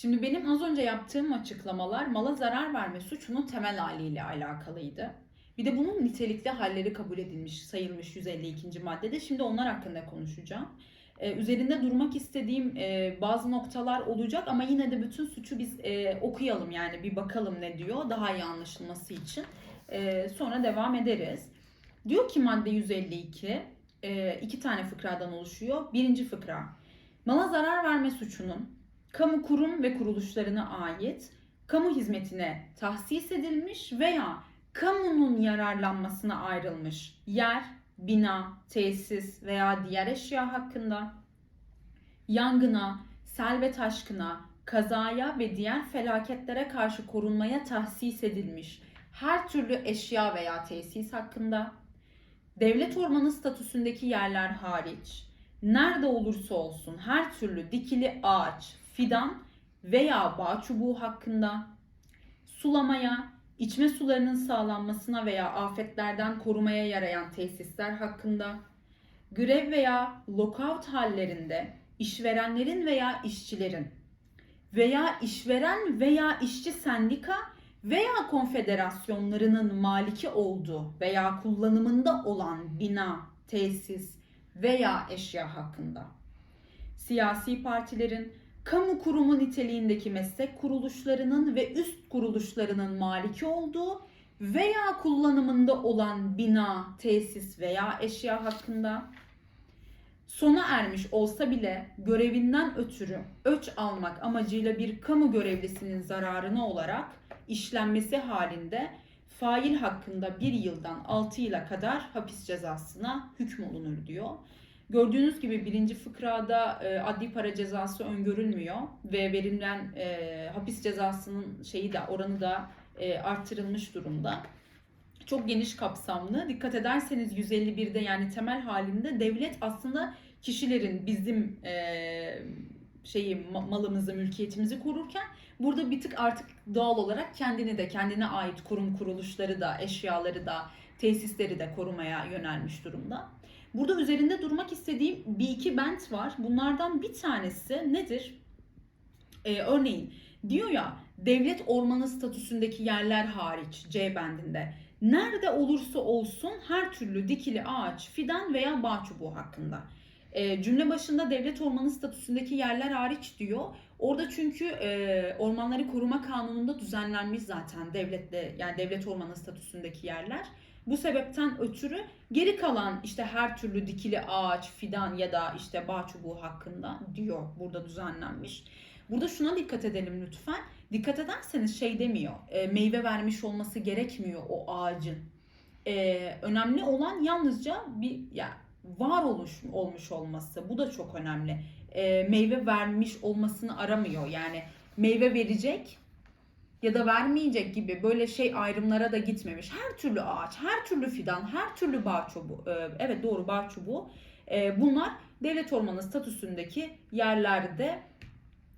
Şimdi benim az önce yaptığım açıklamalar mala zarar verme suçunun temel haliyle alakalıydı. Bir de bunun nitelikli halleri kabul edilmiş, sayılmış 152. maddede. Şimdi onlar hakkında konuşacağım. Ee, üzerinde durmak istediğim e, bazı noktalar olacak ama yine de bütün suçu biz e, okuyalım yani bir bakalım ne diyor daha iyi anlaşılması için. E, sonra devam ederiz. Diyor ki madde 152 e, iki tane fıkradan oluşuyor. Birinci fıkra. Mala zarar verme suçunun kamu kurum ve kuruluşlarına ait kamu hizmetine tahsis edilmiş veya kamunun yararlanmasına ayrılmış yer, bina, tesis veya diğer eşya hakkında yangına, sel ve taşkına, kazaya ve diğer felaketlere karşı korunmaya tahsis edilmiş her türlü eşya veya tesis hakkında devlet ormanı statüsündeki yerler hariç nerede olursa olsun her türlü dikili ağaç, fidan veya bağ çubuğu hakkında sulamaya, içme sularının sağlanmasına veya afetlerden korumaya yarayan tesisler hakkında grev veya lockout hallerinde işverenlerin veya işçilerin veya işveren veya işçi sendika veya konfederasyonlarının maliki olduğu veya kullanımında olan bina, tesis veya eşya hakkında. Siyasi partilerin, kamu kurumu niteliğindeki meslek kuruluşlarının ve üst kuruluşlarının maliki olduğu veya kullanımında olan bina, tesis veya eşya hakkında sona ermiş olsa bile görevinden ötürü öç almak amacıyla bir kamu görevlisinin zararına olarak işlenmesi halinde fail hakkında bir yıldan 6 yıla kadar hapis cezasına hükmolunur diyor. Gördüğünüz gibi birinci fıkrada e, adli para cezası öngörülmüyor ve verilen e, hapis cezasının şeyi de oranı da e, artırılmış durumda. Çok geniş kapsamlı. Dikkat ederseniz 151'de yani temel halinde devlet aslında kişilerin bizim e, şeyi ma- malımızı, mülkiyetimizi korurken burada bir tık artık doğal olarak kendini de kendine ait kurum kuruluşları da, eşyaları da, tesisleri de korumaya yönelmiş durumda. Burada üzerinde durmak istediğim bir iki bent var. Bunlardan bir tanesi nedir? Ee, örneğin diyor ya devlet ormanı statüsündeki yerler hariç C bendinde nerede olursa olsun her türlü dikili ağaç, fidan veya bağ çubuğu hakkında. Ee, cümle başında devlet ormanı statüsündeki yerler hariç diyor. Orada çünkü e, ormanları koruma kanununda düzenlenmiş zaten devletle yani devlet ormanı statüsündeki yerler. Bu sebepten ötürü geri kalan işte her türlü dikili ağaç, fidan ya da işte bağ çubuğu hakkında diyor burada düzenlenmiş. Burada şuna dikkat edelim lütfen. Dikkat ederseniz şey demiyor. e, meyve vermiş olması gerekmiyor o ağacın. E, önemli olan yalnızca bir ya var oluş, olmuş olması. Bu da çok önemli. E, meyve vermiş olmasını aramıyor. Yani meyve verecek ya da vermeyecek gibi böyle şey ayrımlara da gitmemiş. Her türlü ağaç, her türlü fidan, her türlü bağ çubuğu, e, evet doğru bağ çubuğu. E, bunlar devlet ormanı statüsündeki yerlerde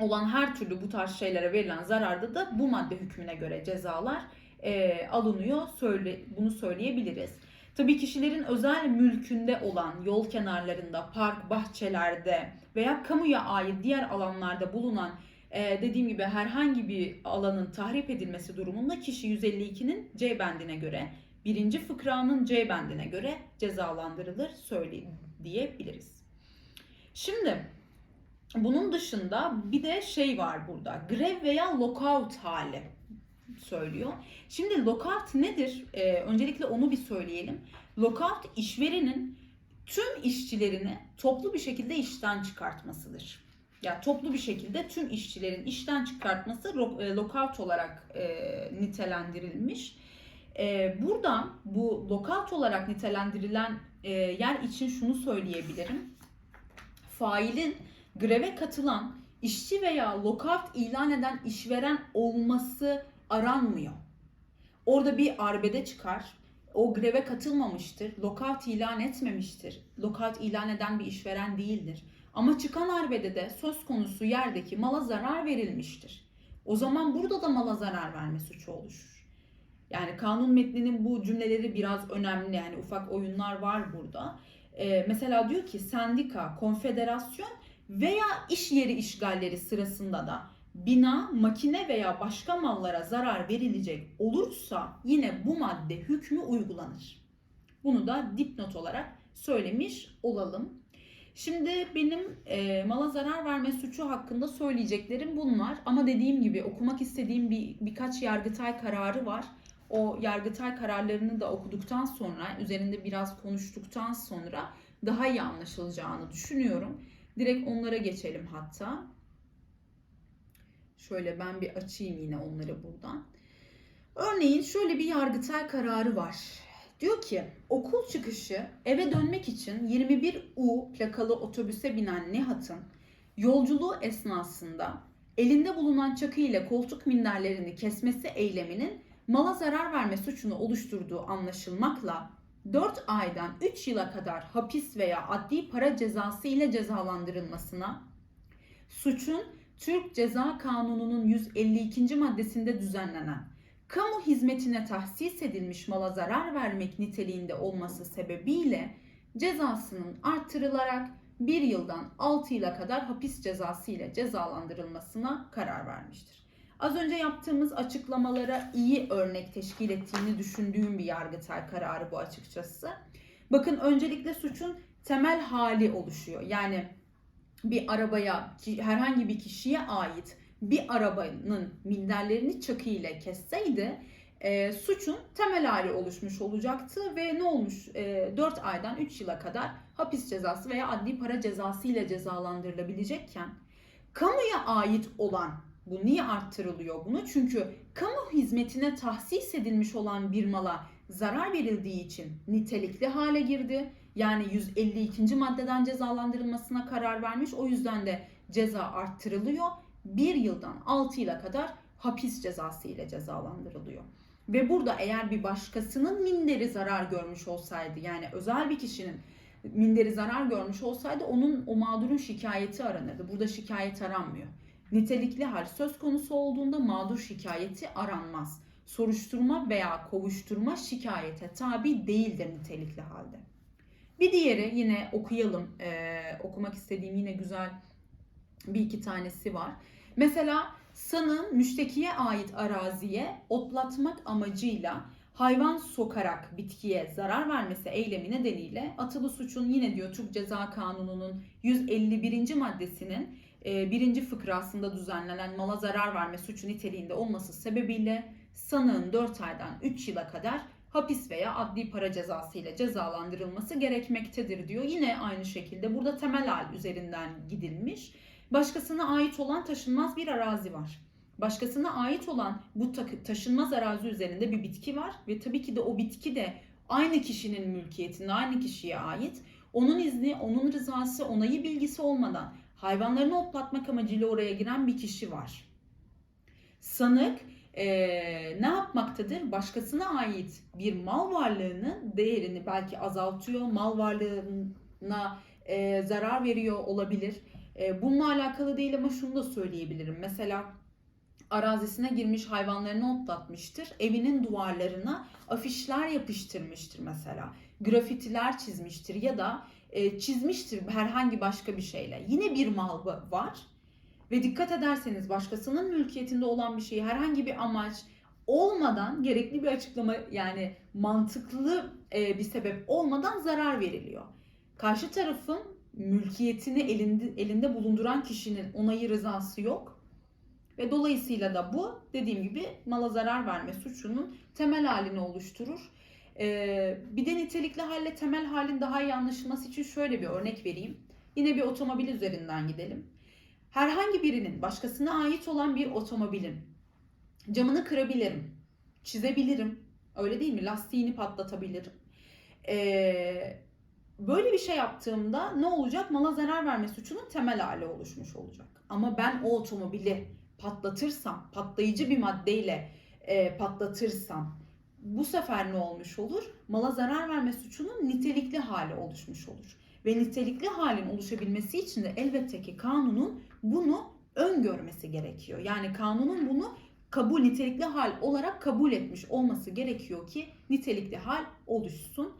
olan her türlü bu tarz şeylere verilen zararda da bu madde hükmüne göre cezalar e, alınıyor. Söyle, bunu söyleyebiliriz. Tabii kişilerin özel mülkünde olan yol kenarlarında, park, bahçelerde veya kamuya ait diğer alanlarda bulunan e, dediğim gibi herhangi bir alanın tahrip edilmesi durumunda kişi 152'nin C bendine göre, birinci fıkranın C bendine göre cezalandırılır söyle diyebiliriz. Şimdi bunun dışında bir de şey var burada. Grev veya lockout hali söylüyor. Şimdi lockout nedir? Ee, öncelikle onu bir söyleyelim. Lockout işverenin tüm işçilerini toplu bir şekilde işten çıkartmasıdır. Ya toplu bir şekilde tüm işçilerin işten çıkartması e, lockout olarak e, nitelendirilmiş. E, buradan bu lockout olarak nitelendirilen e, yer için şunu söyleyebilirim. Failin greve katılan işçi veya lockout ilan eden işveren olması aranmıyor. Orada bir arbede çıkar. O greve katılmamıştır. Lockout ilan etmemiştir. Lockout ilan eden bir işveren değildir. Ama çıkan arbede de söz konusu yerdeki mala zarar verilmiştir. O zaman burada da mala zarar verme suçu oluşur. Yani kanun metninin bu cümleleri biraz önemli. Yani ufak oyunlar var burada. Ee, mesela diyor ki sendika, konfederasyon veya iş yeri işgalleri sırasında da bina, makine veya başka mallara zarar verilecek olursa yine bu madde hükmü uygulanır. Bunu da dipnot olarak söylemiş olalım. Şimdi benim e, mala zarar verme suçu hakkında söyleyeceklerim bunlar. Ama dediğim gibi okumak istediğim bir birkaç yargıtay kararı var. O yargıtay kararlarını da okuduktan sonra, üzerinde biraz konuştuktan sonra daha iyi anlaşılacağını düşünüyorum. Direkt onlara geçelim hatta. Şöyle ben bir açayım yine onları buradan. Örneğin şöyle bir yargıtay kararı var. Diyor ki okul çıkışı eve dönmek için 21 U plakalı otobüse binen Nihat'ın yolculuğu esnasında elinde bulunan çakı ile koltuk minderlerini kesmesi eyleminin mala zarar verme suçunu oluşturduğu anlaşılmakla 4 aydan 3 yıla kadar hapis veya adli para cezası ile cezalandırılmasına, suçun Türk Ceza Kanunu'nun 152. maddesinde düzenlenen kamu hizmetine tahsis edilmiş mala zarar vermek niteliğinde olması sebebiyle cezasının artırılarak 1 yıldan 6 yıla kadar hapis cezası ile cezalandırılmasına karar vermiştir. Az önce yaptığımız açıklamalara iyi örnek teşkil ettiğini düşündüğüm bir yargıtay kararı bu açıkçası. Bakın öncelikle suçun temel hali oluşuyor. Yani bir arabaya herhangi bir kişiye ait bir arabanın minderlerini çakı ile kesseydi e, suçun temel hali oluşmuş olacaktı ve ne olmuş e, 4 aydan 3 yıla kadar hapis cezası veya adli para cezası ile cezalandırılabilecekken kamuya ait olan bu niye arttırılıyor bunu? Çünkü kamu hizmetine tahsis edilmiş olan bir mala zarar verildiği için nitelikli hale girdi. Yani 152. maddeden cezalandırılmasına karar vermiş. O yüzden de ceza arttırılıyor. 1 yıldan 6 yıla kadar hapis cezası ile cezalandırılıyor. Ve burada eğer bir başkasının minderi zarar görmüş olsaydı yani özel bir kişinin minderi zarar görmüş olsaydı onun o mağdurun şikayeti aranırdı. Burada şikayet aranmıyor. Nitelikli hal söz konusu olduğunda mağdur şikayeti aranmaz. Soruşturma veya kovuşturma şikayete tabi değildir nitelikli halde. Bir diğeri yine okuyalım. Ee, okumak istediğim yine güzel bir iki tanesi var. Mesela sanığın müştekiye ait araziye otlatmak amacıyla hayvan sokarak bitkiye zarar vermesi eylemi nedeniyle atılı suçun yine diyor Türk Ceza Kanunu'nun 151. maddesinin e, birinci fıkrasında düzenlenen mala zarar verme suçu niteliğinde olması sebebiyle sanığın 4 aydan 3 yıla kadar hapis veya adli para cezası ile cezalandırılması gerekmektedir diyor. Yine aynı şekilde burada temel hal üzerinden gidilmiş. Başkasına ait olan taşınmaz bir arazi var. Başkasına ait olan bu taşınmaz arazi üzerinde bir bitki var ve tabii ki de o bitki de aynı kişinin mülkiyetinde, aynı kişiye ait. Onun izni, onun rızası, onayı bilgisi olmadan hayvanlarını otlatmak amacıyla oraya giren bir kişi var. Sanık ee, ne yapmaktadır? Başkasına ait bir mal varlığının değerini belki azaltıyor, mal varlığına e, zarar veriyor olabilir. E, bununla alakalı değil ama şunu da söyleyebilirim. Mesela arazisine girmiş hayvanlarını otlatmıştır. Evinin duvarlarına afişler yapıştırmıştır mesela. Grafitiler çizmiştir ya da e, çizmiştir herhangi başka bir şeyle. Yine bir mal var ve dikkat ederseniz başkasının mülkiyetinde olan bir şeyi herhangi bir amaç olmadan gerekli bir açıklama yani mantıklı e, bir sebep olmadan zarar veriliyor. Karşı tarafın mülkiyetini elinde, elinde bulunduran kişinin onayı rızası yok. Ve dolayısıyla da bu dediğim gibi mala zarar verme suçunun temel halini oluşturur. Ee, bir de nitelikli halle temel halin daha iyi anlaşılması için şöyle bir örnek vereyim. Yine bir otomobil üzerinden gidelim. Herhangi birinin başkasına ait olan bir otomobilin camını kırabilirim, çizebilirim. Öyle değil mi? Lastiğini patlatabilirim. Ee, böyle bir şey yaptığımda ne olacak? Mala zarar verme suçunun temel hali oluşmuş olacak. Ama ben o otomobili patlatırsam, patlayıcı bir maddeyle e, patlatırsam bu sefer ne olmuş olur? Mala zarar verme suçunun nitelikli hali oluşmuş olur. Ve nitelikli halin oluşabilmesi için de elbette ki kanunun bunu öngörmesi gerekiyor. Yani kanunun bunu kabul nitelikli hal olarak kabul etmiş olması gerekiyor ki nitelikli hal oluşsun.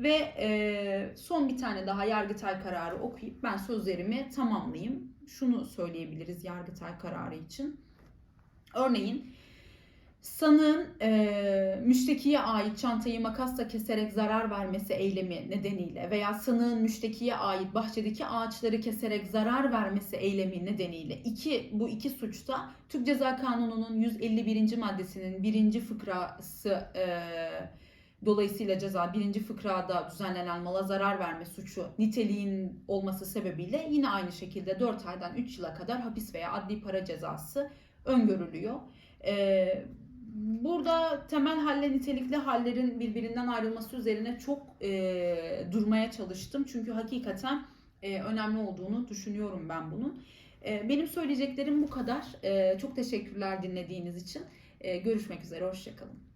Ve e, son bir tane daha Yargıtay kararı okuyup ben sözlerimi tamamlayayım. şunu söyleyebiliriz Yargıtay kararı için. Örneğin sanığın e, müştekiye ait çantayı makasla keserek zarar vermesi eylemi nedeniyle veya sanığın müştekiye ait bahçedeki ağaçları keserek zarar vermesi eylemi nedeniyle iki bu iki suçta Türk Ceza Kanunu'nun 151. maddesinin birinci fıkrası e, dolayısıyla ceza birinci fıkrada düzenlenen mala zarar verme suçu niteliğin olması sebebiyle yine aynı şekilde 4 aydan 3 yıla kadar hapis veya adli para cezası öngörülüyor. Ee, burada temel halle nitelikli hallerin birbirinden ayrılması üzerine çok e, durmaya çalıştım. Çünkü hakikaten e, önemli olduğunu düşünüyorum ben bunun. E, benim söyleyeceklerim bu kadar. E, çok teşekkürler dinlediğiniz için. E, görüşmek üzere, hoşçakalın.